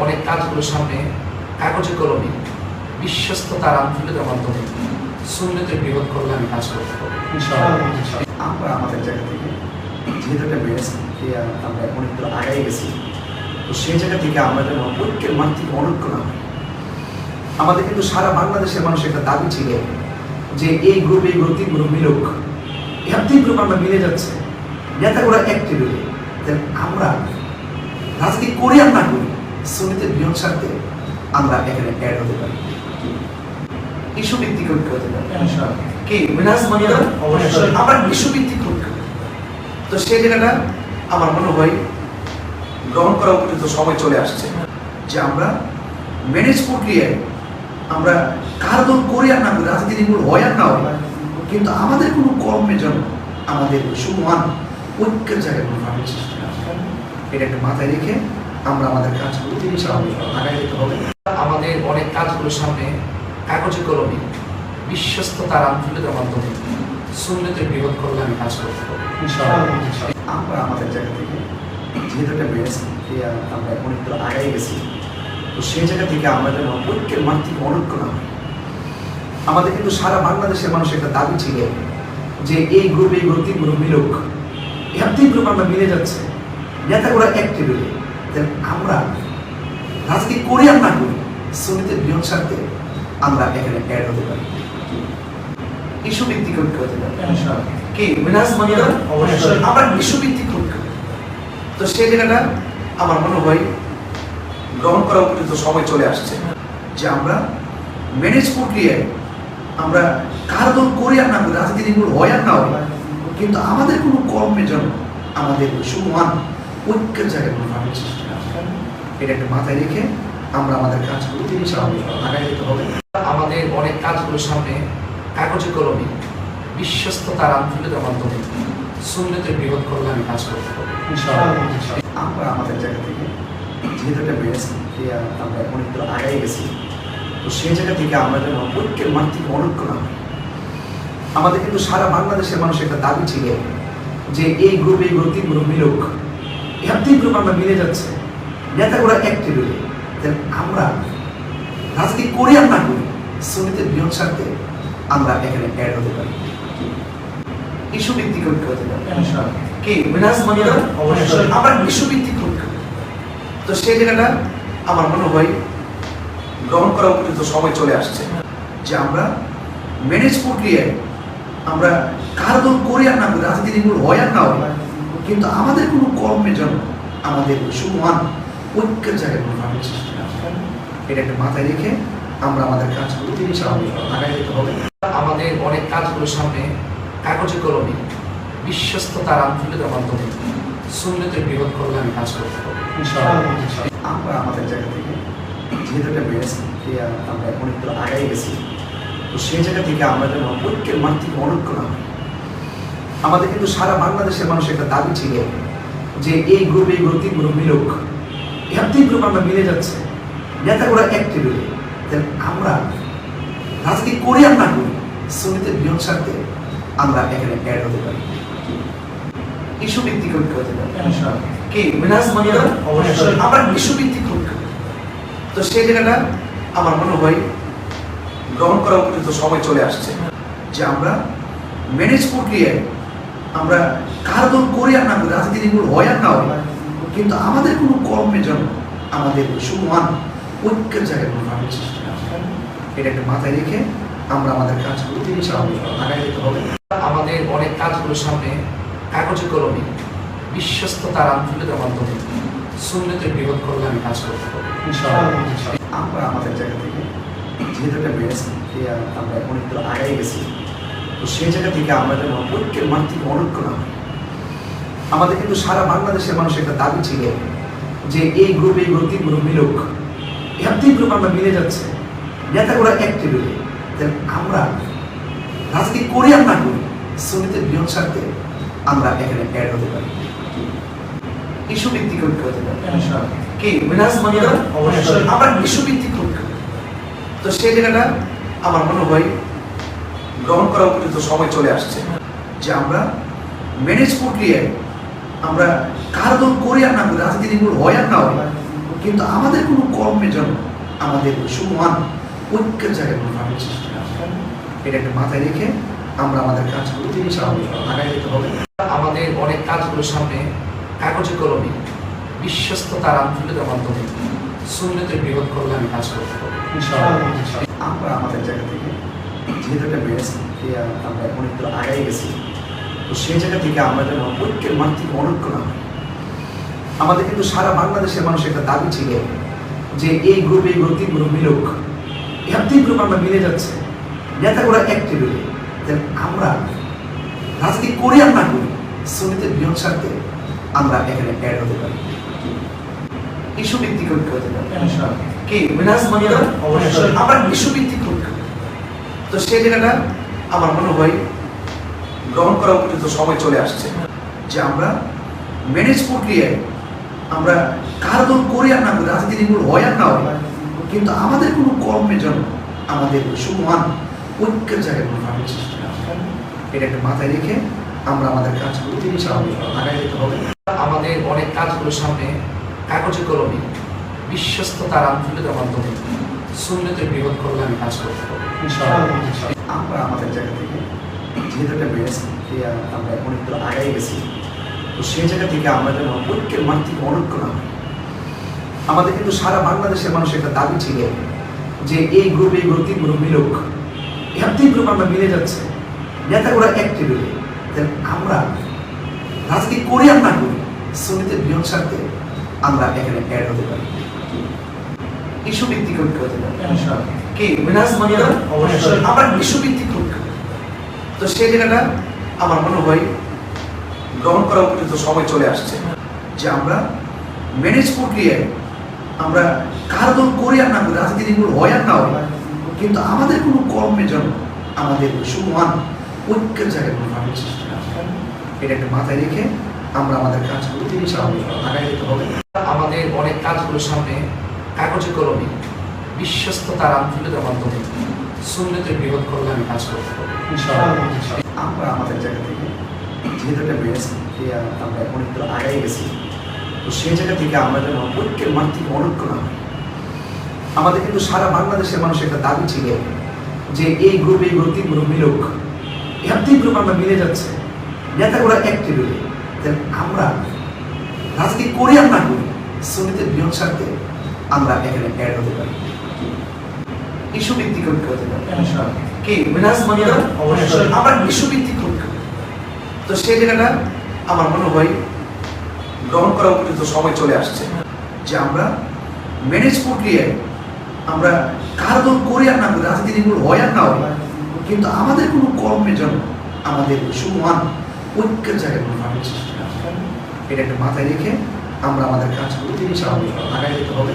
অনেক কাজগুলো সামনে কাগজে কলমে বিশ্বস্ত তার আন্তরিকতার মাধ্যমে সুন্নতের বৃহৎ কল্যাণে কাজ করতে আমরা আমাদের জায়গা থেকে যেহেতু একটা বেড়েছি আমরা অনেক দূর আগাই গেছি তো সেই জায়গা থেকে আমরা যেন ঐক্যের মান থেকে অনৈক্য না হই। আমাদের কিন্তু সারা বাংলাদেশের মানুষ একটা দাবি ছিল যে এই গ্রুপ এই গ্রুপ তিন গ্রুপ মিলুক। এর তিন গ্রুপ আমরা মিলে যাচ্ছে। নেতাগুলো এক টেবিলে তাহলে আমরা রাজনীতি করি আর না করি? শ্রমিকদের বৃহৎ স্বার্থে আমরা এখানে অ্যাড হতে পারি। ইস্যু ভিত্তিক ঐক্য হতে পারি। কি? মিনাজ মানিয়া। আমরা বিশ্বভিত্তিক ঐক্য তো সেই জায়গাটা আমার মনে হয় গ্রহণ করা উপযুক্ত সময় চলে আসছে যে আমরা ম্যানেজ প্রক্রিয়ায় আমরা কার দল করি আর না করি রাজনীতি নির্মূল হয় আর না হয় কিন্তু আমাদের কোনো কর্মের জন্য আমাদের সুমান ঐক্যের জায়গায় কোনো ভাবের সৃষ্টি এটা একটা মাথায় রেখে আমরা আমাদের কাজগুলো স্বাভাবিক আগায় যেতে হবে। আমাদের অনেক কাজগুলো সামনে কাগজে কলমে বিশ্বস্ত তার আন্তরিকতার মাধ্যমে সুন্নতের বৃহৎ কল্যাণে কাজ করতে হবে আমরা আমাদের জায়গা থেকে যেহেতু একটা আমরা অনেক দূর আগাই গেছি, তো সেই জায়গা থেকে আমরা যেন ঐক্যের মান থেকে অনৈক্য না হই। আমাদের কিন্তু সারা বাংলাদেশের মানুষ একটা দাবি ছিল যে এই গ্রুপ এই গ্রুপ তিন গ্রুপ মিলুক। এর তিন গ্রুপ আমরা মিলে যাচ্ছে। নেতাগুলো এক টেবিলে আমরা রাজনীতি করি আর না করি শ্রমিকদের বৃহৎ স্বার্থে আমরা এখানে অ্যাড হতে পারি। ইস্যু ভিত্তিক ঐক্য হতে পারি। কি? মিনাজ অবশ্যই। আমরা ঐক্য তো সেই জায়গাটা আমার মনে হয় গ্রহণ করা উপযুক্ত সময় চলে আসছে যে আমরা ম্যানেজ প্রক্রিয়ায় আমরা কার দল করি আর না করি রাজনীতি নির্মূল হয় আর না হয় কিন্তু আমাদের কোনো কর্মের জন্য আমাদের সুমান ঐক্যের কোনো ভাবের সৃষ্টি এটা একটা মাথায় রেখে আমরা আমাদের কাজগুলো স্বাভাবিক আগায় যেতে হবে। আমাদের অনেক কাজগুলোর সামনে কাগজে কলমে বিশ্বস্ত তার আন্তরিকতার মাধ্যমে সুন্নতের বৃহৎ কল্যাণে কাজ করতে হবে আমরা আমাদের জায়গা থেকে যেহেতু একটা বেড়েছি আমরা অনেক দূর আগাই গেছি, তো সেই জায়গা থেকে আমরা যেন ঐক্যের মান থেকে অনৈক্য না আমাদের কিন্তু সারা বাংলাদেশের মানুষের একটা দাবি ছিল যে এই গ্রুপ এই গ্রুপ তিন গ্রুপ মিলুক। তিন আমরা মিলে যাচ্ছে। নেতাগুলো এক টেবিলে তাহলে আমরা রাজনীতি করি আর না করি শ্রমিকদের বৃহৎ স্বার্থে আমরা এখানে অ্যাড হতে পারি। ইস্যু ভিত্তিক ঐক্য হতে পারি। কি মিনাজ মানিয়া অবশ্যই। আমরা বিশ্বভিত্তিক ঐক্য। তো সেই জায়গাটা আমার মনে হয় গ্রহণ করা উপযুক্ত সময় চলে আসছে যে আমরা ম্যানেজ প্রক্রিয়ায় আমরা কার দল করি আর না করি রাজনীতি নির্মূল হয় আর না হয় কিন্তু আমাদের কোনো কর্মের জন্য আমাদের সুমান ঐক্যের জায়গায় কোনো ভাবের সৃষ্টি না এটা একটা মাথায় রেখে আমরা আমাদের কাজগুলো তিনি আগায় যেতে হবে। আমাদের অনেক কাজগুলোর সামনে কাগজে কলমে বিশ্বস্ত তার আন্তরিকতার মাধ্যমে সুন্নতের বৃহৎ কল্যাণে কাজ করতে হবে আমরা আমাদের জায়গা থেকে যেহেতু একটা বেড়েছি আমরা অনেক দূর আগাই গেছি, তো সেই জায়গা থেকে আমরা যেন ঐক্যের মান থেকে অনৈক্য। আমাদের কিন্তু সারা বাংলাদেশের মানুষ একটা দাবি ছিল যে এই গ্রুপ এই গ্রুপ তিন গ্রুপ মিলুক। এর তিন গ্রুপ আমরা মিলে যাচ্ছে। নেতাগুলো এক টেবিলে আমরা রাজনীতি করি আর না করি শ্রমিকদের বৃহৎ স্বার্থে আমরা এখানে অ্যাড হতে পারি। ইস্যু ভিত্তিক ঐক্য হতে পারি। কি? মিনাজ মানিয়া। আমরা বিশ্বভিত্তিক ঐক্য তো সেই জায়গাটা আমার মনে হয় গ্রহণ করা উপযুক্ত সময় চলে আসছে যে আমরা ম্যানেজ প্রক্রিয়ায় আমরা কার দল করি আর না করি রাজনীতি নির্মূল হয় আর না হয়। কিন্তু আমাদের কোনো কর্মের জন্য আমাদের সুমান ঐক্যের জায়গায় কোনো ভাবের সৃষ্টি না এটা একটা মাথায় রেখে আমরা আমাদের কাজগুলো তিনি আগায় যেতে হবে আমাদের অনেক কাজগুলোর সামনে কাগজে কলমে বিশ্বস্ত তার আন্তরিকতার মাধ্যমে সুন্নতের বৃহৎ করলে আমি কাজ করতে হবে আমরা আমাদের জায়গা থেকে যেহেতু একটা বেড়েছি। আমরা অনেক দূর আগাই গেছি। তো সেই জায়গা থেকে আমরা যেন ঐক্যের মান থেকে অনৈক্য না হই। আমাদের কিন্তু সারা বাংলাদেশের মানুষ একটা দাবি ছিল যে এই গ্রুপ এই গ্রুপ তিন গ্রুপ মিলুক। এর তিন গ্রুপ আমরা মিলে যাচ্ছে। নেতাগুলো এক টেবিলে তাহলে আমরা রাজনীতি করি আর না করি শ্রমিকদের বৃহৎ স্বার্থে আমরা এখানে অ্যাড হতে পারি। ইস্যু ভিত্তিক ঐক্য হতে পারি। কি মিনাজ অবশ্যই। আমরা বিশ্বভিত্তিক ঐক্য। তো সেই জায়গাটা আমার মনে হয় গ্রহণ করা উপযুক্ত সময় চলে আসছে যে আমরা ম্যানেজ প্রক্রিয়ায় আমরা কার দল করি আর না করি রাজনীতি নির্মূল হয় আর না হয় কিন্তু আমাদের কোনো কর্মের জন্য আমাদের সুমান ঐক্যের জায়গায় কোনো ভাবের সৃষ্টি না। এটা একটু মাথায় রেখে আমরা আমাদের কাজগুলো তিনি আগায় যেতে হবে। আমাদের অনেক কাজগুলোর সামনে কাগজে কলমে বিশ্বস্ত তার আন্তরিকতার মাধ্যমে সুন্নতে বৃহৎ আমি কাজ করতে পারি আমরা আমাদের জায়গা থেকে যেহেতু একটা মেরেছি আমরা অনেক দূর আগাই গেছি তো সেই জায়গা থেকে আমরা যেন ঐক্যের মান থেকে অনৈক্য না হই। আমাদের কিন্তু সারা বাংলাদেশের মানুষ একটা দাবি ছিল যে এই গ্রুপ এই গ্রুপ তিন গ্রুপ মিলুক। এর তিন গ্রুপ আমরা মিলে যাচ্ছে। নেতাগুলো এক টেবিলে আমরা রাজনীতি করি আর না করি শ্রমিকদের বৃহৎ স্বার্থে আমরা এখানে অ্যাড হতে পারি। ইস্যু ভিত্তিক ঐক্য হতে পারি। কি? মিনাজ আমরা ইস্যু ভিত্তিক ঐক্য। তো সেই জায়গাটা আমার মনে হয় গ্রহণ করা উপযুক্ত সময় চলে আসছে যে আমরা ম্যানেজ প্রক্রিয়ায় আমরা কার দল করি আর না করি রাজনীতি নির্মূল হয় আর না হয়, কিন্তু আমাদের কোনো কর্মের জন্য আমাদের সুমান ঐক্যের জায়গায় কোনো ভাবের সৃষ্টি না এটা একটা মাথায় রেখে আমরা আমাদের কাজগুলো স্বাভাবিক আগায় যেতে হবে। আমাদের অনেক কাজগুলোর সামনে কাগজে কলমে বিশ্বস্ত তার আন্তরিকতার মাধ্যমে সুন্নতে বৃহৎ করলে আমি কাজ করতে আমরা আমাদের জায়গা থেকে, যেহেতু একটা মেরেছি আমরা অনেক দূর আগাই গেছি, তো সেই জায়গা থেকে আমরা যেন ঐক্যের মান থেকে অনৈক্য না। আমাদের কিন্তু সারা বাংলাদেশের মানুষ একটা দাবি ছিল যে এই গ্রুপ এই গ্রুপ তিন গ্রুপ মিলুক। এর তিন গ্রুপ আমরা মিলে যাচ্ছে। নেতাগুলো এক টেবিলে আমরা রাজনীতি করি আর না করি শ্রমিকদের বৃহৎ স্বার্থে আমরা এখানে অ্যাড হতে পারি। ইস্যু ভিত্তিক ঐক্য হতে পারি কি মিনাজ মানিয়া অবশ্যই। আমরা বিশ্বভিত্তিক ঐক্য। তো সেই জায়গাটা আমার মনে হয় গ্রহণ করা উপযুক্ত সময় চলে আসছে যে আমরা ম্যানেজ প্রক্রিয়ায় আমরা কার দল করি আর না করি রাজনীতি নির্মূল হয় আর না হয় কিন্তু আমাদের কোনো কর্মের জন্য আমাদের সুমান ঐক্যের জায়গায় কোনো ভাবের সৃষ্টি না এটা একটা মাথায় রেখে আমরা আমাদের কাজগুলো আগায় যেতে হবে। আমাদের অনেক কাজগুলোর সামনে কাগজে কলমে বিশ্বস্ত তার আন্তরিকতার মাধ্যমে সুন্নতে বৃহৎ আমি কাজ করতে আমরা আমাদের জায়গা থেকে, যেহেতু একটা মেরেছি আমরা অনেক দূর আগাই গেছি, তো সেই জায়গা থেকে আমরা যেন ঐক্যের মান থেকে অনৈক্য না। আমাদের কিন্তু সারা বাংলাদেশের মানুষ একটা দাবি ছিল যে এই গ্রুপ এই গ্রুপ তিন গ্রুপ মিলুক। এর তিন গ্রুপ আমরা মিলে যাচ্ছে। নেতাগুলো এক টেবিলে তাহলে আমরা রাজনীতি করি আর না করি শ্রমিকদের বৃহৎ স্বার্থে আমরা এখানে অ্যাড হতে পারি। ইস্যু ভিত্তিক ঐক্য হতে পারি। কি? অবশ্যই। আমরা বিশ্বভিত্তিক ঐক্য তো সেই জায়গাটা আমার মনে হয় গ্রহণ করা উপযুক্ত সময় চলে আসছে যে আমরা ম্যানেজ প্রক্রিয়ায় আমরা কার দল করি আর না করি রাজনীতি নির্মূল হয় আর না হয় কিন্তু আমাদের কোনো কর্মের জন্য আমাদের সুমান ঐক্যের জায়গায় কোনো ভাবের সৃষ্টি এটা একটা মাথায় রেখে আমরা আমাদের কাজগুলো তিনি আগায় যেতে হবে।